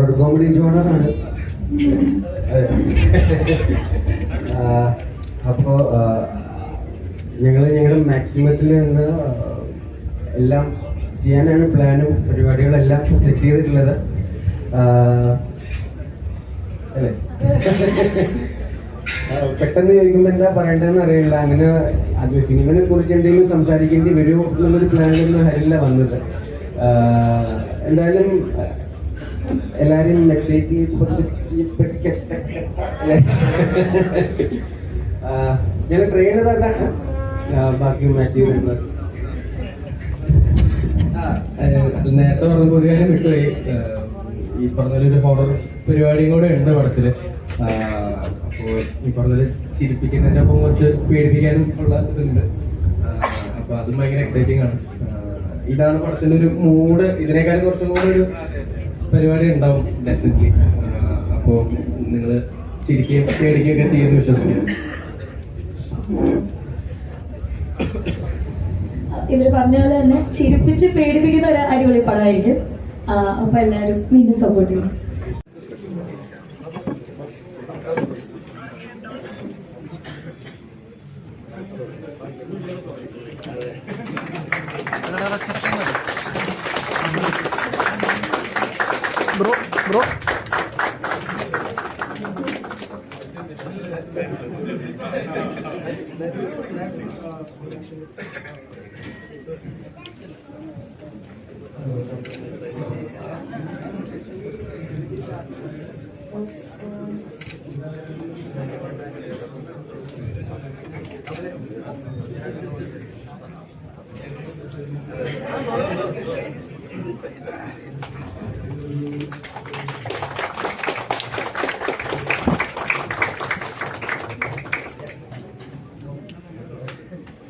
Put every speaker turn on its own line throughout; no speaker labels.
Horror comedy ജോണറാണ് അപ്പോൾ ഞങ്ങൾ ഞങ്ങളുടെ മാക്സിമത്തിൽ നിന്ന് എല്ലാം ചെയ്യാനാണ് പ്ലാനും പരിപാടികളെല്ലാം സെറ്റ് ചെയ്തിട്ടുള്ളത്. അല്ലേ? പെട്ടെന്ന് ചോദിക്കുമ്പോൾ എന്താ പറയേണ്ടതെന്ന് അറിയില്ല. അങ്ങനെ അത് സിനിമയെ കുറിച്ച് എന്തെങ്കിലും സംസാരിക്കേണ്ടി വരുമോ? എന്നുള്ളൊരു പ്ലാനിലൊന്നും ഹരില്ല വന്നത്. എന്തായാലും എല്ലാരെയും എക്സൈറ്റ് ഞാൻ ട്രെയിൻ അതാണ് ബാക്കി മാറ്റി
നേരത്തെ പറഞ്ഞ കാര്യം വിട്ടുപോയി. ഈ പറഞ്ഞൊരു ഹോറർ പരിപാടിയും കൂടെ ഉണ്ട് പടത്തിൽ. അപ്പോൾ ഈ പറഞ്ഞൊരു ചിരിപ്പിക്കുന്നതിന്റെ ഒപ്പം കുറച്ച് പേടിപ്പിക്കാനും ഉള്ള ഇതുണ്ട്. അപ്പോൾ അപ്പൊ അതും ഭയങ്കര എക്സൈറ്റിംഗ് ആണ്. ഇതാണ് പടത്തിന്റെ ഒരു മൂഡ് ഇതിനേക്കാളും കുറച്ചും കൂടെ ഒരു പരിപാടി ഉണ്ടാവും ഡെഫിനറ്റ്ലി അപ്പോ നിങ്ങൾ ചിരിക്കുകയും പേടിക്കുകയും ഒക്കെ ചെയ്യുന്നു വിശ്വസിക്കുന്നു
ഇവർ പറഞ്ഞ പോലെ തന്നെ ചിരിപ്പിച്ച് പേടിപ്പിക്കുന്ന ഒരു അടിപൊളി പടമായിരിക്കും. അപ്പൊ എല്ലാരും വീണ്ടും സപ്പോർട്ട് ചെയ്യും
물어 물어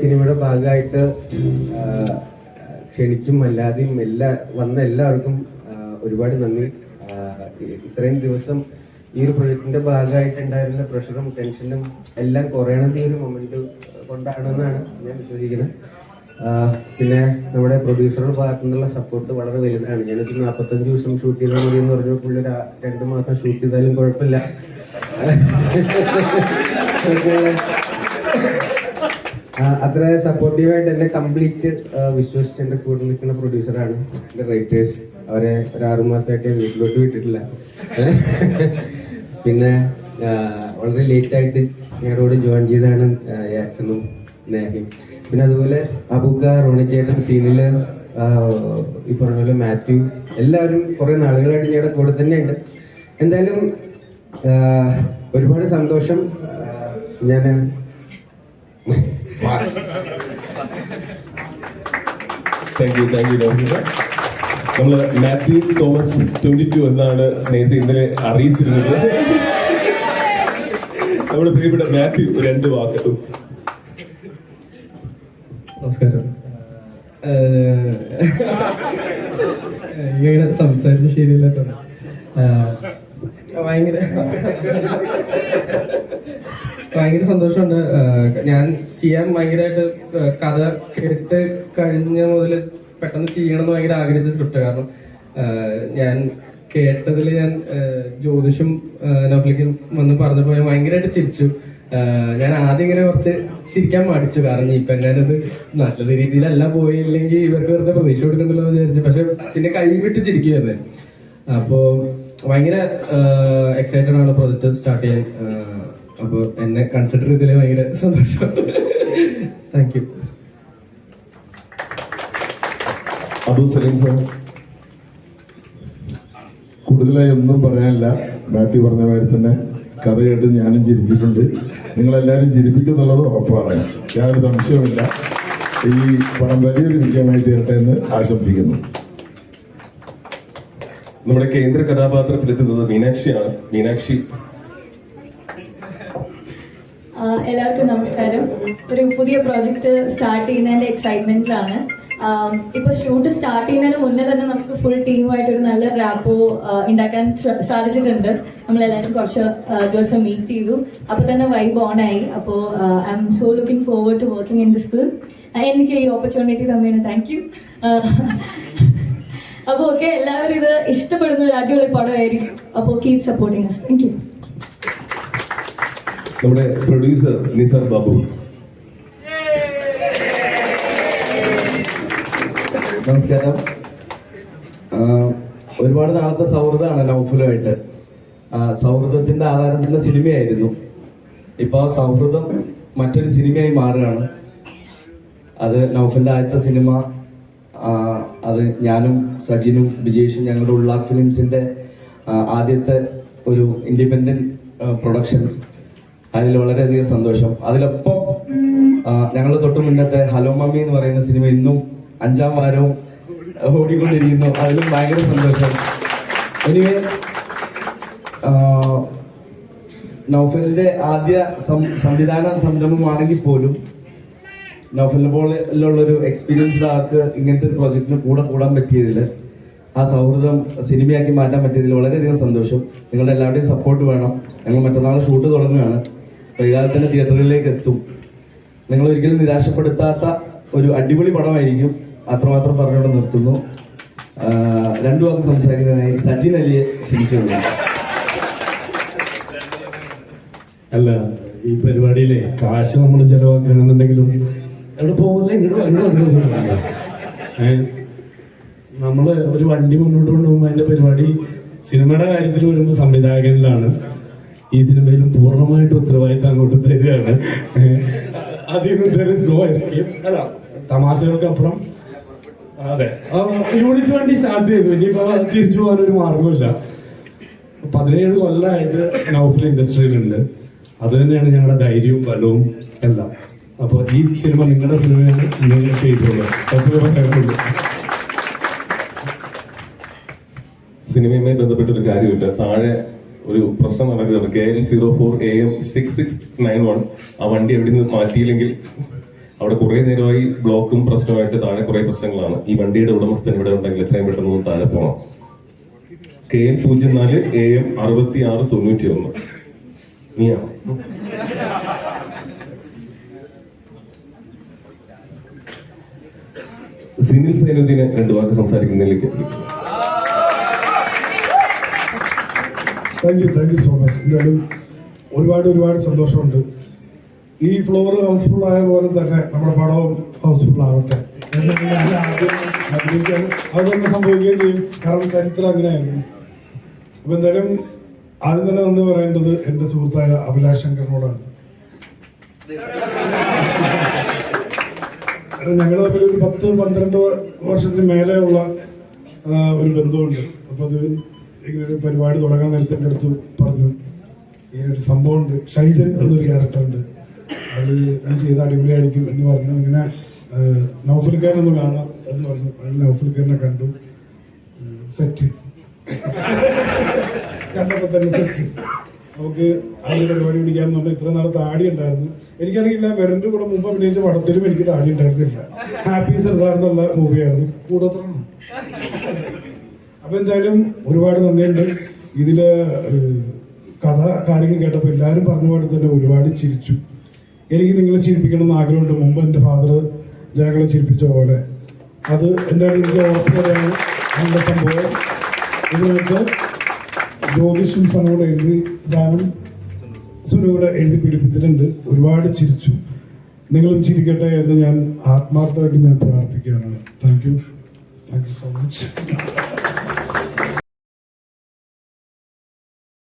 സിനിമയുടെ ഭാഗമായിട്ട് ക്ഷണിച്ചും അല്ലാതെയും എല്ലാ വന്ന എല്ലാവർക്കും ഒരുപാട് നന്ദി. ഇത്രയും ദിവസം ഈ ഒരു പ്രൊജക്ടിന്റെ ഭാഗമായിട്ടുണ്ടായിരുന്ന പ്രഷറും ടെൻഷനും എല്ലാം കുറയണത് ഈ ഒരു മൊമെന്റ് കൊണ്ടാണെന്നാണ് ഞാൻ വിശ്വസിക്കുന്നത്. പിന്നെ നമ്മുടെ പ്രൊഡ്യൂസറുടെ ഭാഗത്തു നിന്നുള്ള സപ്പോർട്ട് വളരെ വലുതാണ്. ഞാനൊരു നാൽപ്പത്തഞ്ച് ദിവസം ഷൂട്ട് ചെയ്താൽ മതി എന്ന് പറഞ്ഞപ്പോൾ പുള്ളി രണ്ട് മാസം ഷൂട്ട് ചെയ്താലും കുഴപ്പമില്ല. അത്ര സപ്പോർട്ടീവായിട്ട് എന്നെ കംപ്ലീറ്റ് വിശ്വസിച്ച് എന്റെ കൂടെ നിൽക്കുന്ന പ്രൊഡ്യൂസറാണ് എന്റെ റൈറ്റേഴ്സ് അവരെ ഒരു മാസമായിട്ട് വീട്ടിലോട്ട് വിട്ടിട്ടില്ല. പിന്നെ വളരെ ലേറ്റ് ആയിട്ട് ഞങ്ങളോട് ജോയിൻ ചെയ്താണ് ആക്ഷനും നേഹയും പിന്നെ അതുപോലെ അബുക്ക റോണിച്ചേട്ടൻ സീനിൽ ഈ പറഞ്ഞ പോലെ മാത്യു എല്ലാവരും കുറെ നാളുകളായിട്ട് ഞങ്ങളുടെ കൂടെ തന്നെയുണ്ട്. എന്തായാലും ഒരുപാട് സന്തോഷം. ഞാൻ
thank you thank you doctor നമ്മൾ മാത്യു തോമസ് ട്വന്റി ടു എന്നാണ് നേരത്തെ ഇന്നലെ അറിയിച്ചിരുന്നത്. നമ്മുടെ പ്രിയപ്പെട്ട മാത്യു രണ്ട് വാക്കും.
നമസ്കാരം. ഇങ്ങനെ സംസാരിച്ച് ശരിയില്ലാത്ത ഭയങ്കര ഭയങ്കര സന്തോഷമുണ്ട്. ഞാൻ ചെയ്യാൻ ഭയങ്കരമായിട്ട് കഥ കേട്ട് കഴിഞ്ഞ മുതൽ പെട്ടെന്ന് ചെയ്യണമെന്ന് ഭയങ്കര ആഗ്രഹിച്ച സ്ക്രിപ്റ്റ് കാരണം ഞാൻ കേട്ടതിൽ ഞാൻ ജ്യോതിഷും നഫ്ലിക്കും വന്ന് പറഞ്ഞപ്പോൾ ഞാൻ ഭയങ്കരമായിട്ട് ചിരിച്ചു. ഞാൻ ആദ്യം ഇങ്ങനെ കുറച്ച് ചിരിക്കാൻ മടിച്ചു. കാരണം ഇപ്പൊ ഞാനത് നല്ല രീതിയിലല്ല പോയില്ലെങ്കിൽ ഇവർക്ക് വെറുതെ പ്രതീക്ഷ കൊടുക്കണ്ടല്ലോ എന്ന് വിചാരിച്ചു. പക്ഷെ പിന്നെ കൈ വിട്ട് ചിരിക്കുകയായിരുന്നു. അപ്പോ ഭയങ്കര എക്സൈറ്റഡ് ആണ് പ്രൊജക്ട് സ്റ്റാർട്ട് ചെയ്യാൻ. അപ്പോൾ എന്നെ കൺസിഡർ ചെയ്തതിൽ ഭയങ്കര സന്തോഷം. താങ്ക് യു
കൂടുതലായി ഒന്നും പറയാനില്ല. മാത്യു പറഞ്ഞ മാതിരി തന്നെ കഥ കേട്ട് ഞാനും ചിരിച്ചിട്ടുണ്ട്. നിങ്ങളെല്ലാവരും ചിരിപ്പിക്കുന്നുള്ളത് ഉറപ്പാണ്. യാതൊരു സംശയവുമില്ല. ഈ പണം വലിയൊരു വിജയമായി തീരട്ടെ എന്ന് ആശംസിക്കുന്നു.
നമ്മുടെ കേന്ദ്ര കഥാപാത്രത്തിലെത്തുന്നത് മീനാക്ഷിയാണ്. മീനാക്ഷി.
ആ, എല്ലാവർക്കും നമസ്കാരം. ഒരു പുതിയ പ്രോജക്റ്റ് സ്റ്റാർട്ട് ചെയ്യുന്നതിന്റെ എക്സൈറ്റ്മെന്റിലാണ് ഇപ്പൊ ഷൂട്ട് സ്റ്റാർട്ട് ചെയ്യുന്നതിന് മുന്നേ തന്നെ നമുക്ക് ഫുൾ ടീമുമായിട്ട് ഒരു നല്ല റാപ്പോ ഉണ്ടാക്കാൻ ശ്ര- സാധിച്ചിട്ടുണ്ട്. നമ്മളെല്ലാവരും കുറച്ച് ദിവസം മീറ്റ് ചെയ്തു. അപ്പൊ തന്നെ വൈബ് ഓൺ ആയി. അപ്പോൾ I'm so looking forward to working in this film എനിക്ക് ഈ ഓപ്പർച്യൂണിറ്റി തന്നതിന് താങ്ക് യു അപ്പോൾ ഓക്കെ എല്ലാവരും ഇത് ഇഷ്ടപ്പെടുന്ന ഒരു അടിപൊളി പടമായിരിക്കും. അപ്പോൾ കീപ് സപ്പോർട്ടിങ് താങ്ക് യു
നമ്മുടെ പ്രൊഡ്യൂസർ നിസാർ ബാബു.
നമസ്കാരം. ഒരുപാട് നാളത്തെ സൗഹൃദമാണ് നൗഫലുമായിട്ട് സൗഹൃദത്തിന്റെ ആധാരത്തിന്റെ സിനിമയായിരുന്നു. ഇപ്പൊ ആ സൗഹൃദം മറ്റൊരു സിനിമയായി മാറുകയാണ്. അത് നൗഫലിന്റെ ആദ്യത്തെ സിനിമ. അത് ഞാനും സജിനും വിജേഷും ഞങ്ങളുടെ ഉള്ളാഖ് ഫിലിംസിന്റെ ആദ്യത്തെ ഒരു ഇൻഡിപെൻഡന്റ് പ്രൊഡക്ഷൻ. അതിൽ വളരെയധികം സന്തോഷം. അതിലൊപ്പം ഞങ്ങൾ തൊട്ട് മുന്നത്തെ ഹലോ മമ്മി എന്ന് പറയുന്ന സിനിമ ഇന്നും അഞ്ചാം വാരവും ഓടിക്കൊണ്ടിരിക്കുന്നു. അതിലും ഭയങ്കര സന്തോഷം. എനിവേ നൗഫലിന്റെ ആദ്യ സംവിധാന സംരംഭമാണെങ്കിൽ പോലും നൗഫലിനെ പോലുള്ളൊരു എക്സ്പീരിയൻസ്ഡ് ആൾക്ക് ഇങ്ങനത്തെ ഒരു പ്രോജക്റ്റിന് കൂടെ കൂടാൻ പറ്റിയതിൽ ആ സൗഹൃദം സിനിമയാക്കി മാറ്റാൻ പറ്റിയതിൽ വളരെയധികം സന്തോഷം. നിങ്ങളുടെ എല്ലാവരുടെയും സപ്പോർട്ട് വേണം. ഞങ്ങൾ മറ്റന്നാൾ ഷൂട്ട് തുടങ്ങുകയാണ്. വൈകാതെ തന്നെ തിയേറ്ററുകളിലേക്ക് എത്തും. നിങ്ങൾ ഒരിക്കലും നിരാശപ്പെടുത്താത്ത ഒരു അടിപൊളി പടമായിരിക്കും. അത്രമാത്രം പറഞ്ഞുകൊണ്ട് നിർത്തുന്നു. രണ്ടു വാക്ക് സംസാരിക്കുന്നതിനായി സച്ചിൻ അലിയെ ക്ഷണിച്ചുകൊള്ളു
അല്ല ഈ പരിപാടിയിലെ കാശ് നമ്മൾ ചെലവാക്കണമെന്നുണ്ടെങ്കിലും എവിടെ പോകില്ല ഇങ്ങോട്ട്? നമ്മൾ ഒരു വണ്ടി മുന്നോട്ട് കൊണ്ടുപോകുമ്പോൾ അതിന്റെ പരിപാടി സിനിമയുടെ കാര്യത്തിൽ വരുമ്പോൾ സംവിധായകനിലാണ്. ഈ സിനിമയിലും പൂർണമായിട്ട് ഉത്തരവാദിത്തം അങ്ങോട്ട് തരികയാണ്. അതിൽ നിന്ന് സ്ലോ എസ്കേപ്പ് അല്ല തമാശകൾക്കപ്പുറം അതെ. യൂണിറ്റ് വണ്ടി സ്റ്റാർട്ട് ചെയ്തു. ഇനിയിപ്പോ തിരിച്ചു പോകാൻ ഒരു മാർഗമില്ല പതിനേഴ് കൊല്ലമായിട്ട് നൗഫൽ ഇൻഡസ്ട്രിയിലുണ്ട് അത് തന്നെയാണ് ഞങ്ങളുടെ ധൈര്യവും ബലവും എല്ലാം. അപ്പോൾ ഈ സിനിമ നിങ്ങളുടെ സിനിമയാണ് നിങ്ങൾ ചെയ്തോളൂ.
സിനിമയുമായി ബന്ധപ്പെട്ട ഒരു കാര്യമില്ല താഴെ ഒരു പ്രശ്നം നടക്കുന്നത് K L zero four A M six six nine one ആ വണ്ടി എവിടെ നിന്ന് മാറ്റിയില്ലെങ്കിൽ അവിടെ കുറെ നേരമായി ബ്ലോക്കും പ്രശ്നമായിട്ട് താഴെ കുറെ പ്രശ്നങ്ങളാണ്. ഈ വണ്ടിയുടെ ഉടമസ്ഥൻ ഇവിടെ ഉണ്ടെങ്കിൽ എത്രയും പെട്ടെന്ന് താഴെ പോകണം കെ എൽ പൂജ്യം നാല് എ എം അറുപത്തി ആറ് തൊണ്ണൂറ്റി ഒന്ന് സിനിൽ സൈനുദ്ദീനെ രണ്ടു വാക്ക് സംസാരിക്കുന്നതിലേക്ക്.
Thank you thank you so much എന്തായാലും ഒരുപാട് ഒരുപാട് സന്തോഷമുണ്ട്. ഈ ഫ്ലോർ ഹൗസ്ഫുൾ ആയ പോലെ തന്നെ നമ്മുടെ പടവും ഹൗസ്ഫുൾ ആവട്ടെ. അതൊന്നും സംഭവിക്കുകയും ചെയ്യും. കാരണം ചരിത്രം അങ്ങനെയായിരുന്നു. അപ്പൊ എന്തായാലും ആദ്യം തന്നെ നന്ദി പറയേണ്ടത് എന്റെ സുഹൃത്തായ അഭിലാഷ് ശങ്കറിനോടാണ്. ഞങ്ങൾ തമ്മിൽ ഒരു പത്ത് പന്ത്രണ്ട് വർഷത്തിന് മേലെയുള്ള ഒരു ബന്ധമുണ്ട്. അപ്പൊ അത് ഇങ്ങനെ ഒരു പരിപാടി തുടങ്ങാൻ നേരത്തെ അടുത്ത് പറഞ്ഞു. ഇങ്ങനെ ഒരു സംഭവമുണ്ട്. ഷൈജൻ എന്നൊരു ക്യാരക്ടർ ഉണ്ട്. അത് ഞാൻ ചെയ്ത അടിപൊളിയായിരിക്കും എന്ന് പറഞ്ഞു. ഇങ്ങനെ നൗഫൽഖാൻ ഒന്ന് കാണാം എന്ന് പറഞ്ഞു. അങ്ങനെ നൗഫൽഖാനെ കണ്ടു. സെറ്റ് കണ്ടപ്പോൾ തന്നെ സെറ്റ് നമുക്ക് ആദ്യം പരിപാടി പിടിക്കാന്ന് പറഞ്ഞാൽ ഇത്ര നാളെ താടി ഉണ്ടായിരുന്നു. എനിക്കറിയില്ല മെറിന്റെ കൂടെ മുമ്പ് അഭിനയിച്ച പടത്തിലും എനിക്ക് താടി ഉണ്ടായിരുന്നില്ല. ഹാപ്പി സർദാർ എന്നുള്ള മൂവിയായിരുന്നു കൂടത്താണ് അപ്പൊ എന്തായാലും ഒരുപാട് നന്ദിയുണ്ട്. ഇതിൽ ഏഹ്, കഥ കാര്യങ്ങൾ കേട്ടപ്പോൾ എല്ലാവരും പറഞ്ഞ പോലെ തന്നെ ഒരുപാട് ചിരിച്ചു. എനിക്ക് നിങ്ങളെ ചിരിപ്പിക്കണം എന്ന് ആഗ്രഹമുണ്ട്. മുമ്പ് എന്റെ ഫാദർ ഞങ്ങളെ ചിരിപ്പിച്ച പോലെ. അത് എന്തായാലും എനിക്ക് ഉറപ്പ് പറയാണ് എന്റെ സംഭവം. ഇതിനകത്ത് ജ്യോതിഷും സനോട് എഴുതി സാധനം സുനോട് എഴുതി പിടിപ്പിച്ചിട്ടുണ്ട്. ഒരുപാട് ചിരിച്ചു. നിങ്ങളും ചിരിക്കട്ടെ എന്ന് ഞാൻ ആത്മാർത്ഥമായിട്ട് ഞാൻ പ്രാർത്ഥിക്കുകയാണ്. Thank you thank you so much